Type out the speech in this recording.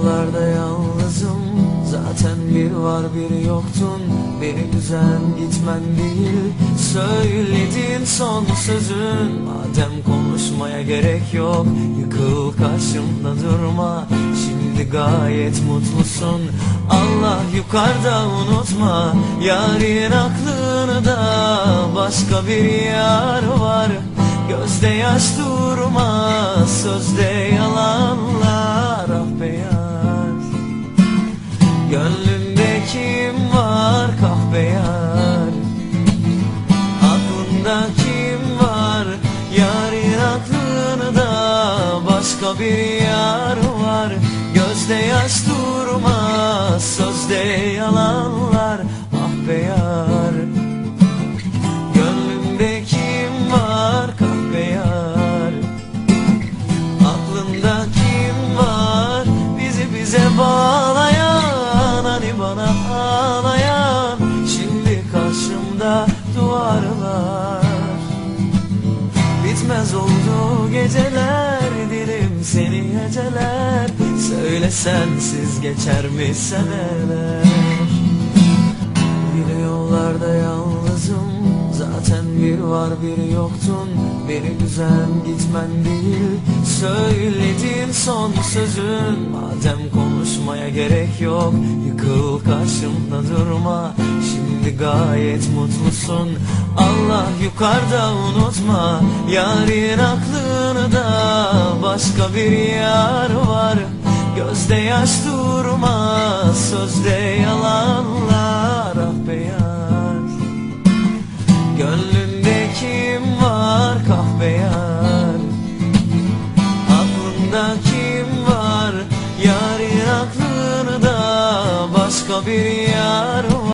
yollarda yalnızım. Zaten bir var bir yoktun. Beni güzel gitmen değil. Söylediğin son sözün. Madem konuşmaya gerek yok Yıkıl karşımda durma. Şimdi gayet mutlusun. Allah yukarıda unutma. Yarın aklını da Başka bir yar var. Gözde yaş durmaz Sözde yalanlar Aklında kim var? Yarın aklını da Başka bir yar var. Gözde yaş durmaz Sözde yalanlar. Ah be yar. Gönlünde kim var? Kahve yar. Aklında kim var? Bizi bize bağlayan Bitmez oldu geceler dilim seni heceler Söyle sensiz geçer mi seneler? Bir yollarda yalnızım Zaten bir var bir yoktun. Beni güzel gitmen değil Söylediğin son sözün. Madem konuşmaya gerek yok Yıkıl karşımda durma Şimdi gayet mutlusun. Allah yukarıda unutma. Yarın aklını da Başka bir yar var. Gözde yaş durmaz Sözde yalanlar. Ah be yar. Gönlünde kim var? Kahve yar. Aklında kim var? Yarın aklını da Başka bir yar var